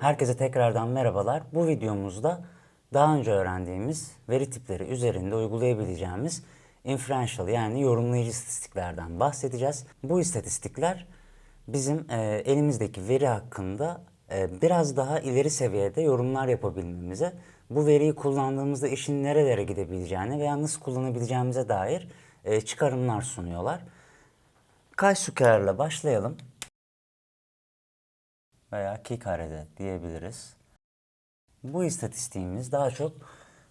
Herkese tekrardan merhabalar. Bu videomuzda daha önce öğrendiğimiz veri tipleri üzerinde uygulayabileceğimiz inferential yani yorumlayıcı istatistiklerden bahsedeceğiz. Bu istatistikler bizim e, elimizdeki veri hakkında e, biraz daha ileri seviyede yorumlar yapabilmemize, bu veriyi kullandığımızda işin nerelere gidebileceğini veya nasıl kullanabileceğimize dair e, çıkarımlar sunuyorlar. Kaysüker'le başlayalım veya kikarede diyebiliriz. Bu istatistiğimiz daha çok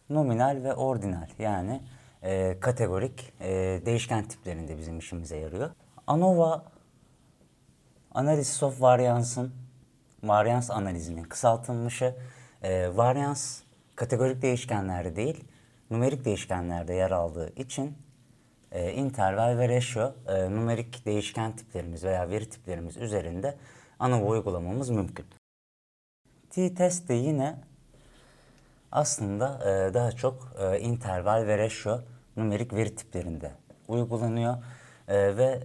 nominal ve ordinal yani e, kategorik e, değişken tiplerinde bizim işimize yarıyor. ANOVA Analysis of Variance'ın varyans analizinin kısaltılmışı. E, varyans kategorik değişkenlerde değil, numerik değişkenlerde yer aldığı için e, interval ve ratio e, numerik değişken tiplerimiz veya veri tiplerimiz üzerinde ANOVA uygulamamız mümkün. T-test de yine aslında e, daha çok e, interval ve ratio numerik veri tiplerinde uygulanıyor E, ve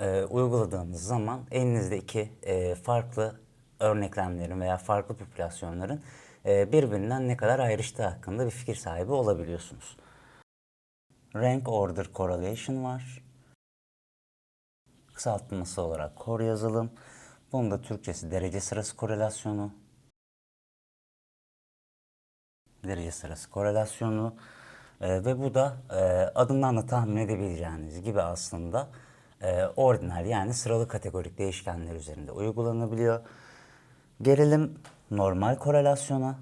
e, uyguladığınız zaman elinizdeki e, farklı örneklemlerin veya farklı popülasyonların e, birbirinden ne kadar ayrıştığı hakkında bir fikir sahibi olabiliyorsunuz. Rank Order Correlation var. Kısaltması olarak KOR yazılım. Bunun da Türkçesi derece sırası korelasyonu. Derece sırası korelasyonu. Ee, ve bu da e, adından da tahmin edebileceğiniz gibi aslında e, ordinal yani sıralı kategorik değişkenler üzerinde uygulanabiliyor. Gelelim normal korelasyona.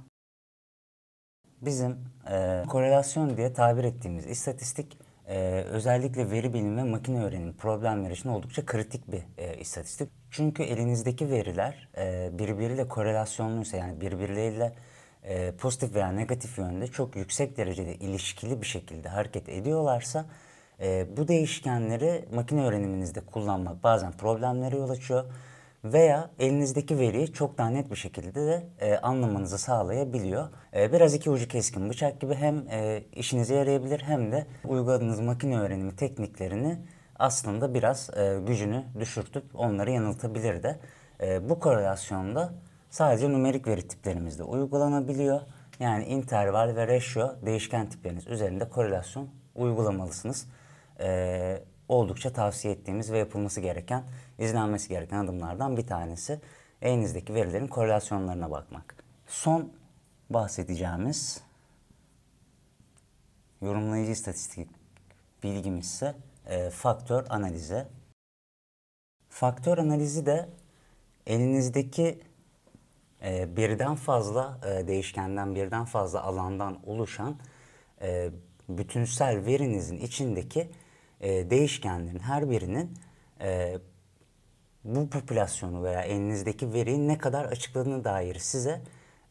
Bizim e, korelasyon diye tabir ettiğimiz istatistik e, özellikle veri bilimi ve makine öğrenimi problemleri için oldukça kritik bir e, istatistik. Çünkü elinizdeki veriler e, birbiriyle korelasyonluysa yani birbirleriyle e, pozitif veya negatif yönde çok yüksek derecede ilişkili bir şekilde hareket ediyorlarsa e, bu değişkenleri makine öğreniminizde kullanmak bazen problemlere yol açıyor veya elinizdeki veriyi çok daha net bir şekilde de e, anlamanızı sağlayabiliyor. E, biraz iki ucu keskin bıçak gibi hem e, işinize yarayabilir hem de uyguladığınız makine öğrenimi tekniklerini aslında biraz e, gücünü düşürtüp onları yanıltabilir de. E, bu korelasyonda sadece numerik veri tiplerimizde uygulanabiliyor. Yani interval ve ratio değişken tipleriniz üzerinde korelasyon uygulamalısınız. Ee, oldukça tavsiye ettiğimiz ve yapılması gereken, izlenmesi gereken adımlardan bir tanesi elinizdeki verilerin korelasyonlarına bakmak. Son bahsedeceğimiz yorumlayıcı istatistik bilgimiz ise e, faktör analizi. Faktör analizi de elinizdeki e, birden fazla e, değişkenden, birden fazla alandan oluşan e, bütünsel verinizin içindeki e, değişkenlerin her birinin e, bu popülasyonu veya elinizdeki veriyi ne kadar açıkladığını dair size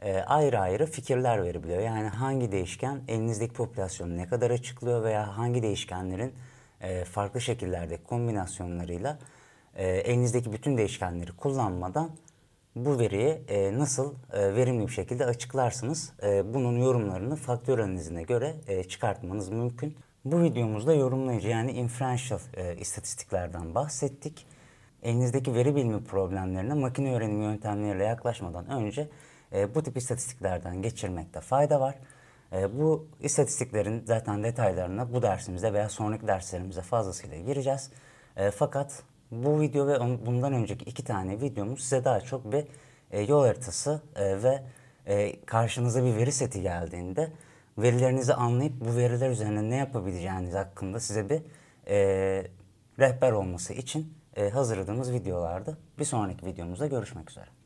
e, ayrı ayrı fikirler verebiliyor. Yani hangi değişken elinizdeki popülasyonu ne kadar açıklıyor veya hangi değişkenlerin e, farklı şekillerde kombinasyonlarıyla e, elinizdeki bütün değişkenleri kullanmadan bu veriyi e, nasıl e, verimli bir şekilde açıklarsınız? E, bunun yorumlarını faktör analizine göre e, çıkartmanız mümkün. Bu videomuzda yorumlayıcı yani inferential e, istatistiklerden bahsettik. Elinizdeki veri bilimi problemlerine makine öğrenimi yöntemleriyle yaklaşmadan önce e, bu tip istatistiklerden geçirmekte fayda var. E, bu istatistiklerin zaten detaylarına bu dersimizde veya sonraki derslerimize fazlasıyla gireceğiz. E, fakat bu video ve on- bundan önceki iki tane videomuz size daha çok bir e, yol haritası e, ve e, karşınıza bir veri seti geldiğinde verilerinizi anlayıp bu veriler üzerine ne yapabileceğiniz hakkında size bir e, rehber olması için e, hazırladığımız videolardı. Bir sonraki videomuzda görüşmek üzere.